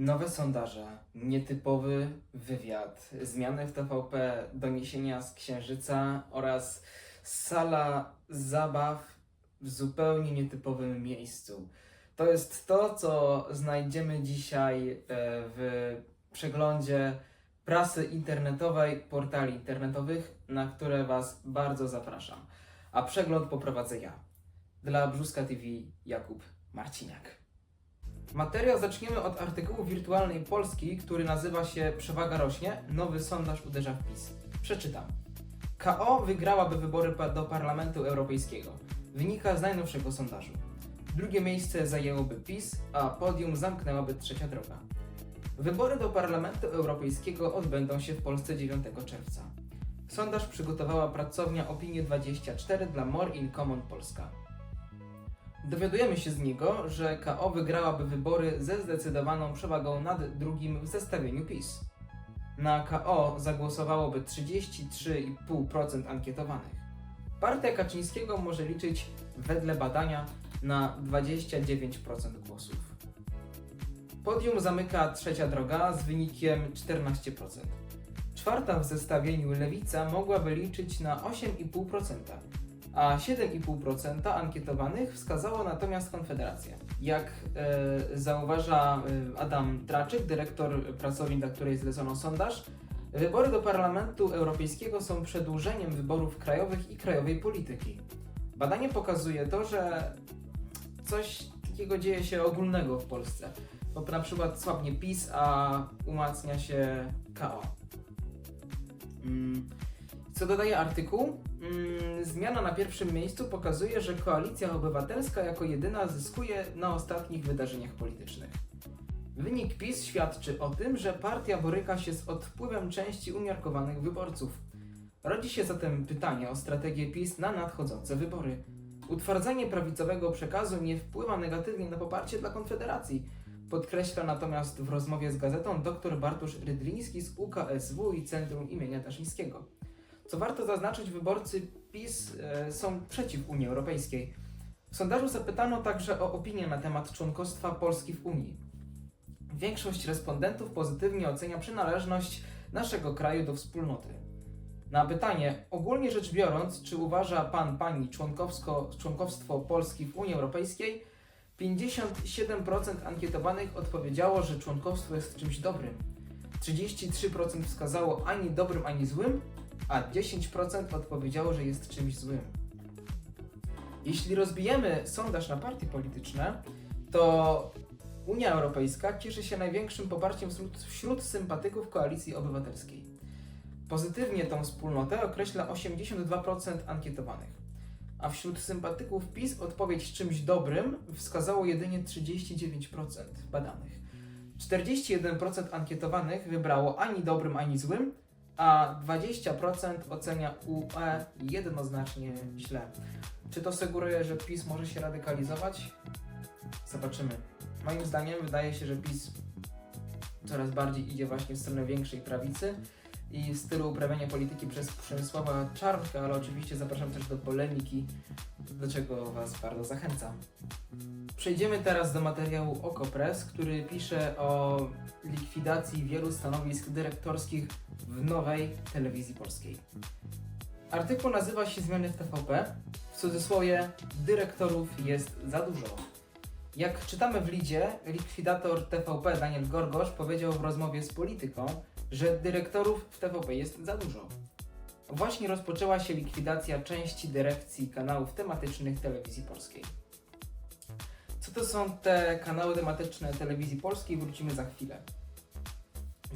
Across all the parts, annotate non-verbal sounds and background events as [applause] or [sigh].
Nowe sondaże, nietypowy wywiad, zmiany w TVP, doniesienia z Księżyca oraz sala zabaw w zupełnie nietypowym miejscu. To jest to, co znajdziemy dzisiaj e, w przeglądzie prasy internetowej, portali internetowych, na które Was bardzo zapraszam. A przegląd poprowadzę ja. Dla Brzuska TV Jakub Marciniak. Materiał zaczniemy od artykułu Wirtualnej Polski, który nazywa się Przewaga rośnie, nowy sondaż uderza w PiS. Przeczytam. KO wygrałaby wybory do Parlamentu Europejskiego. Wynika z najnowszego sondażu. Drugie miejsce zajęłoby PiS, a podium zamknęłaby trzecia droga. Wybory do Parlamentu Europejskiego odbędą się w Polsce 9 czerwca. Sondaż przygotowała pracownia Opinie 24 dla More in Common Polska. Dowiadujemy się z niego, że KO wygrałaby wybory ze zdecydowaną przewagą nad drugim w zestawieniu PiS. Na KO zagłosowałoby 33,5% ankietowanych. Partia Kaczyńskiego może liczyć wedle badania na 29% głosów. Podium zamyka trzecia droga z wynikiem 14%. Czwarta w zestawieniu Lewica mogłaby liczyć na 8,5%, a 7,5% ankietowanych wskazało natomiast Konfederację. Jak e, zauważa e, Adam Traczyk, dyrektor pracowni, dla której zlecono sondaż, wybory do Parlamentu Europejskiego są przedłużeniem wyborów krajowych i krajowej polityki. Badanie pokazuje to, że coś takiego dzieje się ogólnego w Polsce. Bo na przykład słabnie PiS, a umacnia się KO. Mm. Co dodaje artykuł? Mm, zmiana na pierwszym miejscu pokazuje, że koalicja obywatelska jako jedyna zyskuje na ostatnich wydarzeniach politycznych. Wynik PiS świadczy o tym, że partia boryka się z odpływem części umiarkowanych wyborców. Rodzi się zatem pytanie o strategię PiS na nadchodzące wybory. Utwardzanie prawicowego przekazu nie wpływa negatywnie na poparcie dla Konfederacji, podkreśla natomiast w rozmowie z gazetą dr Bartosz Rydliński z UKSW i Centrum imienia Daszyńskiego. Co warto zaznaczyć, wyborcy PiS e, są przeciw Unii Europejskiej. W sondażu zapytano także o opinię na temat członkostwa Polski w Unii. Większość respondentów pozytywnie ocenia przynależność naszego kraju do wspólnoty. Na pytanie, ogólnie rzecz biorąc, czy uważa pan, pani członkowstwo Polski w Unii Europejskiej, 57% ankietowanych odpowiedziało, że członkowstwo jest czymś dobrym. 33% wskazało ani dobrym, ani złym, a 10% odpowiedziało, że jest czymś złym. Jeśli rozbijemy sondaż na partie polityczne, to Unia Europejska cieszy się największym poparciem wśród, wśród sympatyków koalicji obywatelskiej. Pozytywnie tą wspólnotę określa 82% ankietowanych, a wśród sympatyków PiS odpowiedź czymś dobrym wskazało jedynie 39% badanych. 41% ankietowanych wybrało ani dobrym, ani złym, a 20% ocenia UE jednoznacznie źle. Czy to sugeruje, że PiS może się radykalizować? Zobaczymy. Moim zdaniem wydaje się, że PiS coraz bardziej idzie właśnie w stronę większej prawicy i stylu uprawiania polityki przez Przemysława Czarnka, ale oczywiście zapraszam też do polemiki, do czego Was bardzo zachęcam. Przejdziemy teraz do materiału Okopres, który pisze o likwidacji wielu stanowisk dyrektorskich w nowej telewizji polskiej. Artykuł nazywa się Zmiany w TVP. W cudzysłowie dyrektorów jest za dużo. Jak czytamy w lidzie, likwidator TVP Daniel Gorgosz powiedział w rozmowie z polityką, że dyrektorów w TVP jest za dużo. Właśnie rozpoczęła się likwidacja części dyrekcji kanałów tematycznych telewizji polskiej. Co to są te kanały tematyczne telewizji polskiej? Wrócimy za chwilę.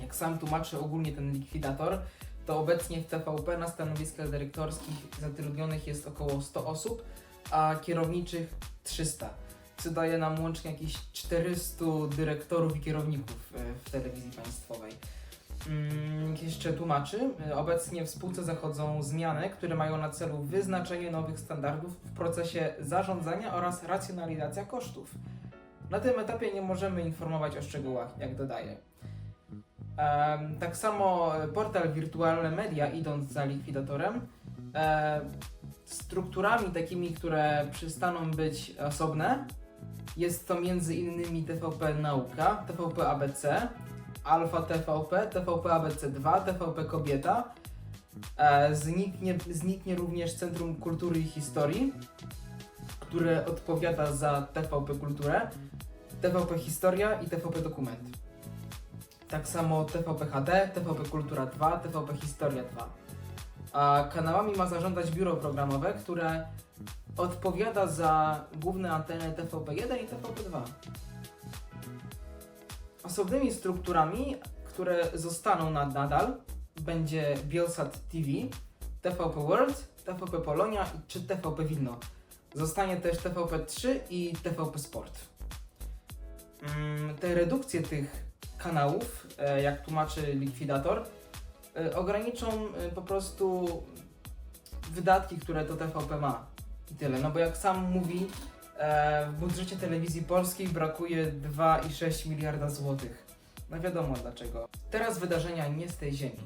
Jak sam tłumaczy ogólnie ten likwidator, to obecnie w TVP na stanowiskach dyrektorskich zatrudnionych jest około 100 osób, a kierowniczych 300, co daje nam łącznie jakieś 400 dyrektorów i kierowników e, w telewizji państwowej. Mm, jeszcze tłumaczy, obecnie w spółce zachodzą zmiany, które mają na celu wyznaczenie nowych standardów w procesie zarządzania oraz racjonalizacja kosztów. Na tym etapie nie możemy informować o szczegółach, jak dodaje. Tak samo portal Wirtualne Media, idąc za likwidatorem, strukturami takimi, które przystaną być osobne, Jest to m.in. TVP Nauka, TVP ABC, Alfa TVP, TVP ABC 2, TVP Kobieta. E, Zniknie, zniknie również Centrum Kultury i Historii, które odpowiada za TVP Kulturę, TVP Historia i TVP Dokument. Tak samo TVP HD, TVP Kultura 2, TVP Historia 2. A kanałami ma zarządzać biuro programowe, które odpowiada za główne anteny TVP1 i TVP2. Osobnymi strukturami, które zostaną nad, nadal, będzie Bielsat TV, TVP World, TVP Polonia czy TVP Wilno. Zostanie też TVP3 i TVP Sport. Mm, Te redukcje tych kanałów, e, jak tłumaczy likwidator, e, ograniczą e, po prostu wydatki, które to TVP ma. I tyle. No bo jak sam mówi, w budżecie telewizji polskiej brakuje 2,6 miliarda złotych. No wiadomo dlaczego. Teraz wydarzenia nie z tej ziemi.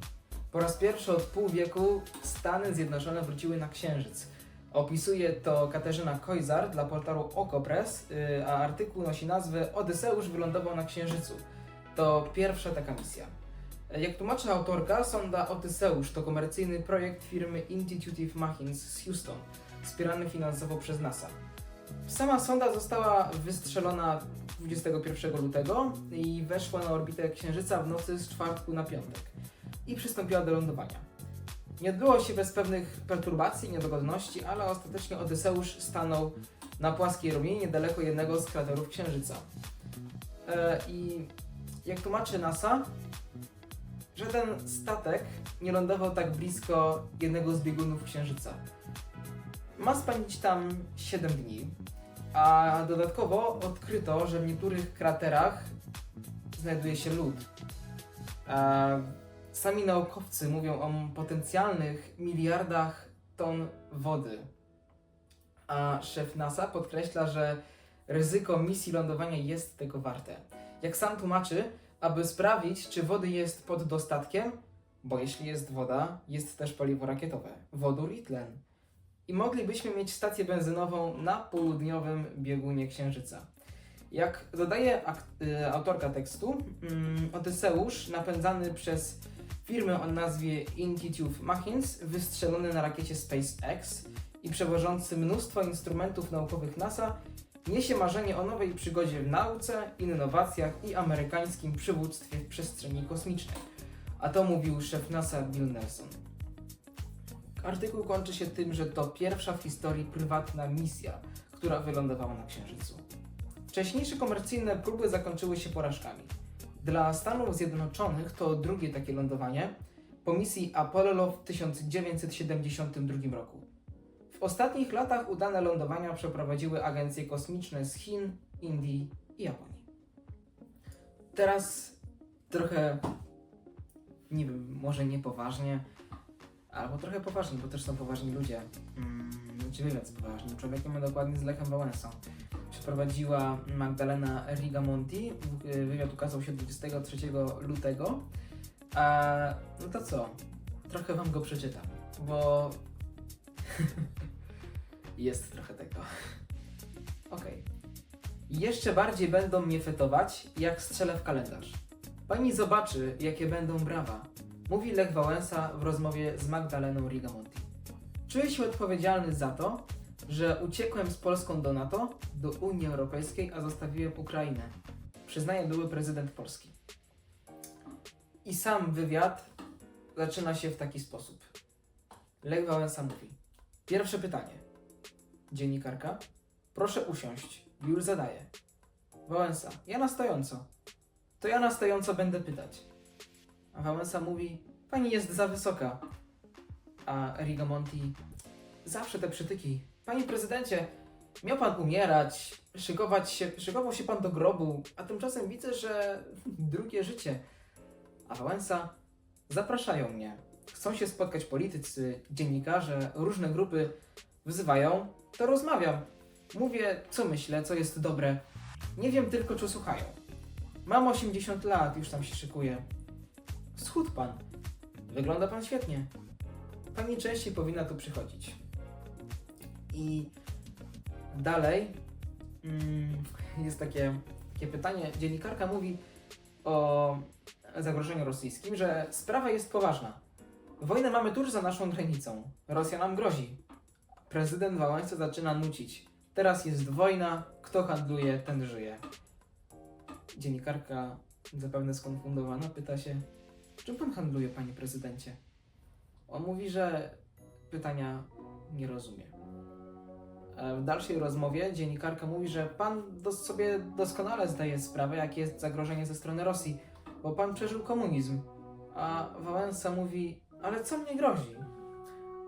Po raz pierwszy od pół wieku Stany Zjednoczone wróciły na Księżyc. Opisuje to Katarzyna Kojzar dla portalu Okopres, y, a artykuł nosi nazwę Odyseusz wylądował na Księżycu. To pierwsza taka misja. Jak tłumaczy autorka, sonda Odyseusz to komercyjny projekt firmy Intuitive Machines z Houston, wspierany finansowo przez NASA. Sama sonda została wystrzelona 21 lutego i weszła na orbitę Księżyca w nocy z czwartku na piątek i przystąpiła do lądowania. Nie odbyło się bez pewnych perturbacji, niedogodności, ale ostatecznie Odyseusz stanął na płaskiej równinie niedaleko jednego z kraterów Księżyca. E, I jak tłumaczy NASA, żaden statek nie lądował tak blisko jednego z biegunów Księżyca. Ma spędzić tam 7 dni, a dodatkowo odkryto, że w niektórych kraterach znajduje się lód. E, Sami naukowcy mówią o potencjalnych miliardach ton wody. A szef NASA podkreśla, że ryzyko misji lądowania jest tego warte. Jak sam tłumaczy, aby sprawdzić, czy wody jest pod dostatkiem, bo jeśli jest woda, jest też paliwo rakietowe, wodór i tlen. I moglibyśmy mieć stację benzynową na południowym biegunie Księżyca. Jak dodaje y, autorka tekstu, mm, Odyseusz, napędzany przez firmę o nazwie Intuitive Machines, wystrzelony na rakiecie SpaceX i przewożący mnóstwo instrumentów naukowych NASA, niesie marzenie o nowej przygodzie w nauce, innowacjach i amerykańskim przywództwie w przestrzeni kosmicznej. A to mówił szef NASA Bill Nelson. Artykuł kończy się tym, że to pierwsza w historii prywatna misja, która wylądowała na Księżycu. Wcześniejsze komercyjne próby zakończyły się porażkami. Dla Stanów Zjednoczonych to drugie takie lądowanie po misji Apollo w 1972 roku. W ostatnich latach udane lądowania przeprowadziły agencje kosmiczne z Chin, Indii i Japonii. Teraz trochę, nie wiem, może nie poważnie, albo trochę poważnie, bo też są poważni ludzie. Mm, czy wywiad z poważnym człowiekiem, a dokładnie z Lechem Wałęsą przeprowadziła Magdalena Rigamonti. Wy- Wywiad ukazał się 23 lutego. A, no to co? Trochę wam go przeczytam, bo [laughs] jest trochę tego. Okej. Jeszcze bardziej będą mnie fetować, jak strzelę w kalendarz. Pani zobaczy, jakie będą brawa, mówi Lech Wałęsa w rozmowie z Magdaleną Rigamonti. Czuję się odpowiedzialny za to, że uciekłem z Polską do NATO, do Unii Europejskiej, a zostawiłem Ukrainę. Przyznaje były prezydent Polski. I sam wywiad zaczyna się w taki sposób. Lech Wałęsa mówi. Pierwsze pytanie. Dziennikarka. Proszę usiąść. Już zadaję. Wałęsa. Ja na stojąco. To ja na stojąco będę pytać. A Wałęsa mówi. Pani jest za wysoka. A Rigamonti. Zawsze te przytyki. Panie prezydencie, miał pan umierać, szykować się, szykował się pan do grobu, a tymczasem widzę, że [laughs] drugie życie. A Wałęsa zapraszają mnie. Chcą się spotkać politycy, dziennikarze, różne grupy wzywają, to rozmawiam. Mówię, co myślę, co jest dobre. Nie wiem tylko, czy słuchają. Mam 80 lat, już tam się szykuję. Schód pan. Wygląda pan świetnie. Pani częściej powinna tu przychodzić. I dalej. Mm, jest takie, takie pytanie. Dziennikarka mówi o zagrożeniu rosyjskim, że sprawa jest poważna. Wojnę mamy tuż za naszą granicą. Rosja nam grozi. Prezydent Wałęsa zaczyna nucić. Teraz jest wojna, kto handluje, ten żyje. Dziennikarka, zapewne skonfundowana, pyta się, czym pan handluje, panie prezydencie? On mówi, że pytania nie rozumie. E, W dalszej rozmowie dziennikarka mówi, że pan dos- sobie doskonale zdaje sprawę, jakie jest zagrożenie ze strony Rosji, bo pan przeżył komunizm. A Wałęsa mówi, ale co mnie grozi?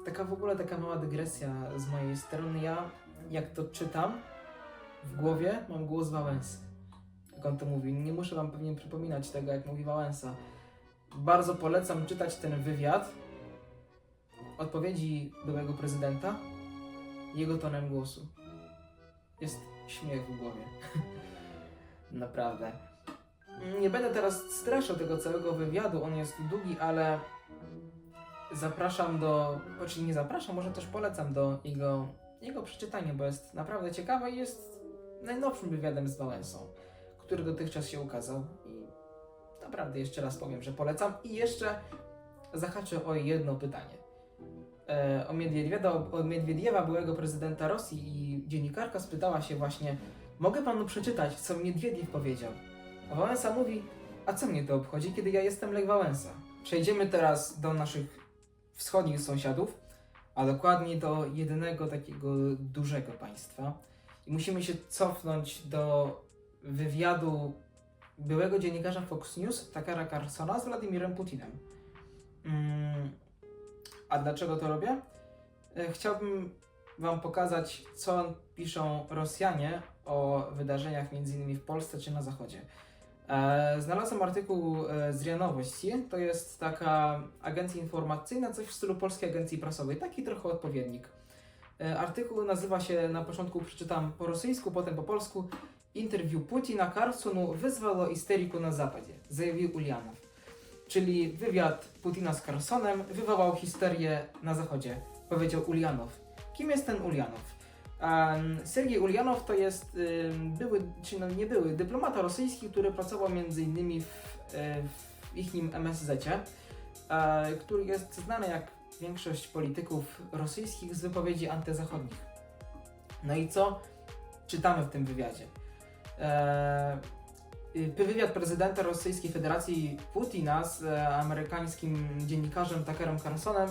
Taka w ogóle taka mała dygresja z mojej strony. Ja, jak to czytam, w głowie mam głos Wałęsy. Jak on to mówi. Nie muszę wam pewnie przypominać tego, jak mówi Wałęsa. Bardzo polecam czytać ten wywiad. Odpowiedzi byłego prezydenta jego tonem głosu. Jest śmiech w głowie. [laughs] Naprawdę. Nie będę teraz streszczał tego całego wywiadu, on jest długi, ale zapraszam do, znaczy nie zapraszam, może też polecam do jego, jego przeczytania, bo jest naprawdę ciekawe i jest najnowszym wywiadem z Wałęsą, który dotychczas się ukazał naprawdę jeszcze raz powiem, że polecam i jeszcze zahaczę o jedno pytanie e, o Miedwiediewa, o Miedwiediewa, byłego prezydenta Rosji i dziennikarka spytała się właśnie, mogę panu przeczytać, co Miedwiediew powiedział? A Wałęsa mówi, a co mnie to obchodzi, kiedy ja jestem Lech Wałęsa? Przejdziemy teraz do naszych wschodnich sąsiadów, a dokładniej do jedynego takiego dużego państwa. I musimy się cofnąć do wywiadu byłego dziennikarza Fox News, Takara Carsona z Władimirem Putinem. Mm, a dlaczego to robię? E, Chciałbym Wam pokazać, co piszą Rosjanie o wydarzeniach m.in. w Polsce czy na Zachodzie. E, Znalazłem artykuł e, z RIA Nowości. To jest taka agencja informacyjna, coś w stylu Polskiej Agencji Prasowej, taki trochę odpowiednik. Artykuł nazywa się, na początku przeczytam po rosyjsku, potem po polsku. Interwiu Putina Carsonu wyzwało isteriku na Zapadzie, zajawił Ulianow. Czyli wywiad Putina z Carsonem wywołał histerię na Zachodzie, powiedział Ulianow. Kim jest ten Ulianow? Um, Sergiej Ulianow to jest ym, były, czy no nie były, dyplomata rosyjski, który pracował m.in. w, e, w ichnim MSZ, e, który jest znany jak większość polityków rosyjskich z wypowiedzi antyzachodnich. No i co czytamy w tym wywiadzie? E, y, wywiad prezydenta Rosyjskiej Federacji Putina z e, amerykańskim dziennikarzem Tuckerem Carlsonem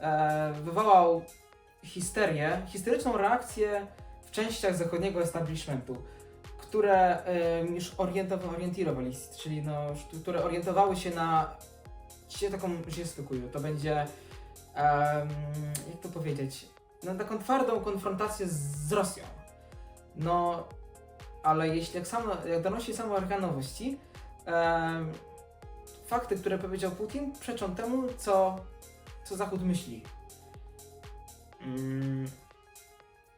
e, wywołał histerię, histeryczną reakcję w częściach zachodniego establishmentu, które już orientowa- orientowali, czyli no, które orientowały się na się taką źle To będzie, em, jak to powiedzieć, na taką twardą konfrontację z Rosją. No, ale jeśli jak, samo, jak donosi samo organowości, em, fakty, które powiedział Putin, przeczą temu, co, co Zachód myśli. Mm,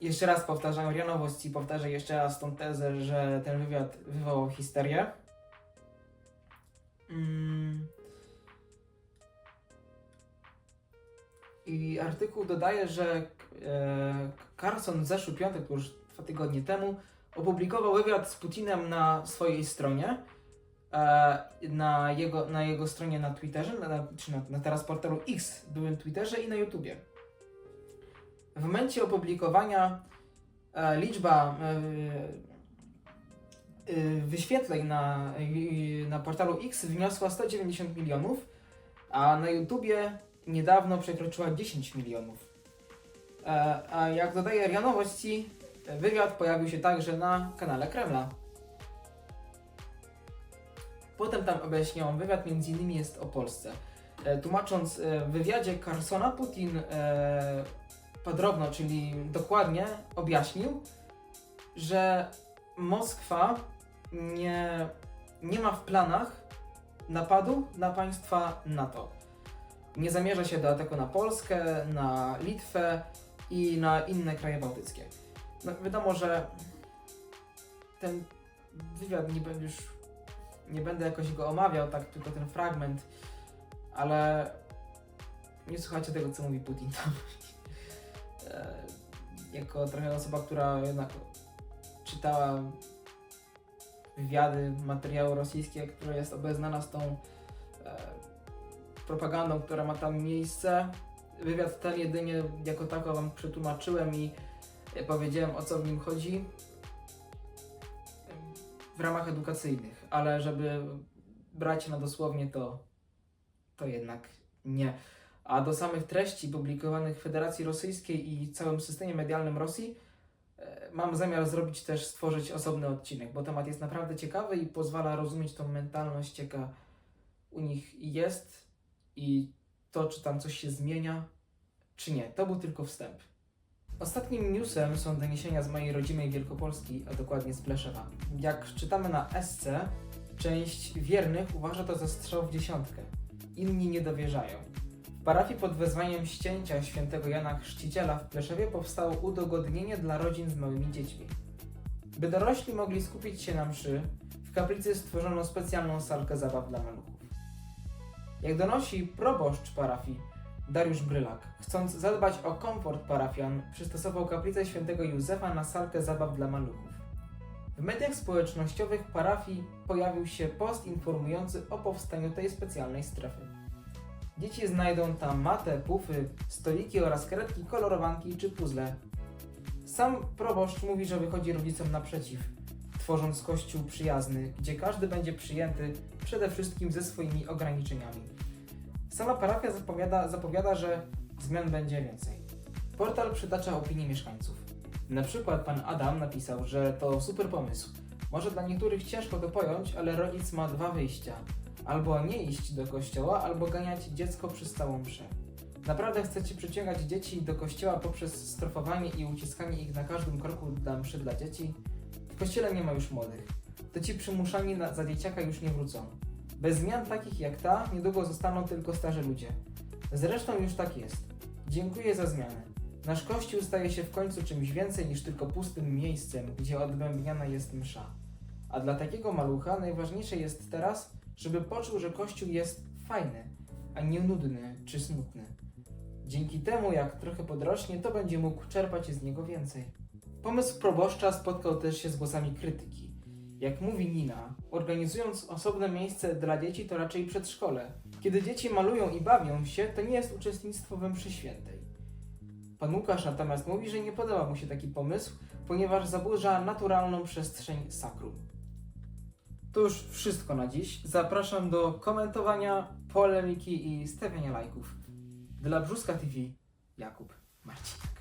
jeszcze raz powtarzam Rianowość i powtarzam jeszcze raz tą tezę, że ten wywiad wywołał histerię. Mm. I artykuł dodaje, że e, Carson w zeszły piątek, już dwa tygodnie temu, opublikował wywiad z Putinem na swojej stronie. E, na, jego, na jego stronie na Twitterze, na, czy na, na teraz portalu X, byłym Twitterze i na YouTubie. W momencie opublikowania e, liczba e, wyświetleń na, na portalu X wyniosła 190 milionów, a na YouTubie niedawno przekroczyła 10 milionów. A jak dodaje RIA Nowości, wywiad pojawił się także na kanale Kremla. Potem tam objaśniał, wywiad innymi jest o Polsce. E, tłumacząc e, w wywiadzie Carsona, Putin e, podrobno, czyli dokładnie objaśnił, że Moskwa nie, nie ma w planach napadu na państwa NATO. Nie zamierza się do ataku na Polskę, na Litwę i na inne kraje bałtyckie. No, wiadomo, że ten wywiad nie będzie już nie będę jakoś go omawiał, tak tylko ten fragment, ale nie słuchajcie tego, co mówi Putin tam. [laughs] E, jako trochę osoba, która jednak czytała wywiady, materiały rosyjskie, które jest obeznana z tą e, propagandą, która ma tam miejsce. Wywiad ten jedynie jako tako wam przetłumaczyłem i powiedziałem o co w nim chodzi w ramach edukacyjnych, ale żeby brać na dosłownie to, to jednak nie. A do samych treści publikowanych w Federacji Rosyjskiej i całym systemie medialnym Rosji e, mam zamiar zrobić też, stworzyć osobny odcinek, bo temat jest naprawdę ciekawy i pozwala rozumieć tą mentalność, jaka u nich jest i to, czy tam coś się zmienia, czy nie. To był tylko wstęp. Ostatnim newsem są doniesienia z mojej rodzimej Wielkopolski, a dokładnie z Pleszewa. Jak czytamy na SC, część wiernych uważa to za strzał w dziesiątkę. Inni nie dowierzają. W parafii pod wezwaniem ścięcia świętego Jana Chrzciciela w Pleszewie powstało udogodnienie dla rodzin z małymi dziećmi. By dorośli mogli skupić się na mszy, w kaplicy stworzono specjalną salkę zabaw dla maluchów. Jak donosi proboszcz parafii Dariusz Brylak, chcąc zadbać o komfort parafian, przystosował kaplicę świętego Józefa na salkę zabaw dla maluchów. W mediach społecznościowych parafii pojawił się post informujący o powstaniu tej specjalnej strefy. Dzieci znajdą tam matę, pufy, stoliki oraz karetki, kolorowanki czy puzzle. Sam proboszcz mówi, że wychodzi rodzicom naprzeciw, tworząc kościół przyjazny, gdzie każdy będzie przyjęty przede wszystkim ze swoimi ograniczeniami. Sama parafia zapowiada, zapowiada, że zmian będzie więcej. Portal przytacza opinie mieszkańców. Na przykład pan Adam napisał, że to super pomysł. Może dla niektórych ciężko to pojąć, ale rodzic ma dwa wyjścia. Albo nie iść do kościoła, albo ganiać dziecko przez całą mszę. Naprawdę chcecie przyciągać dzieci do kościoła poprzez strofowanie i uciskanie ich na każdym kroku dla mszy dla dzieci? W kościele nie ma już młodych. To ci przymuszani na, za dzieciaka już nie wrócą. Bez zmian takich jak ta, niedługo zostaną tylko starzy ludzie. Zresztą już tak jest. Dziękuję za zmianę. Nasz kościół staje się w końcu czymś więcej niż tylko pustym miejscem, gdzie odbębniana jest msza. A dla takiego malucha najważniejsze jest teraz, żeby poczuł, że kościół jest fajny, a nie nudny czy smutny. Dzięki temu, jak trochę podrośnie, to będzie mógł czerpać z niego więcej. Pomysł proboszcza spotkał też się z głosami krytyki. Jak mówi Nina, organizując osobne miejsce dla dzieci to raczej przedszkole. Kiedy dzieci malują i bawią się, to nie jest uczestnictwo we mszy świętej. Pan Łukasz natomiast mówi, że nie podoba mu się taki pomysł, ponieważ zaburza naturalną przestrzeń sakrum. To już wszystko na dziś. Zapraszam do komentowania, polemiki i stawiania lajków. Dla Brzuska TV Jakub Marcin.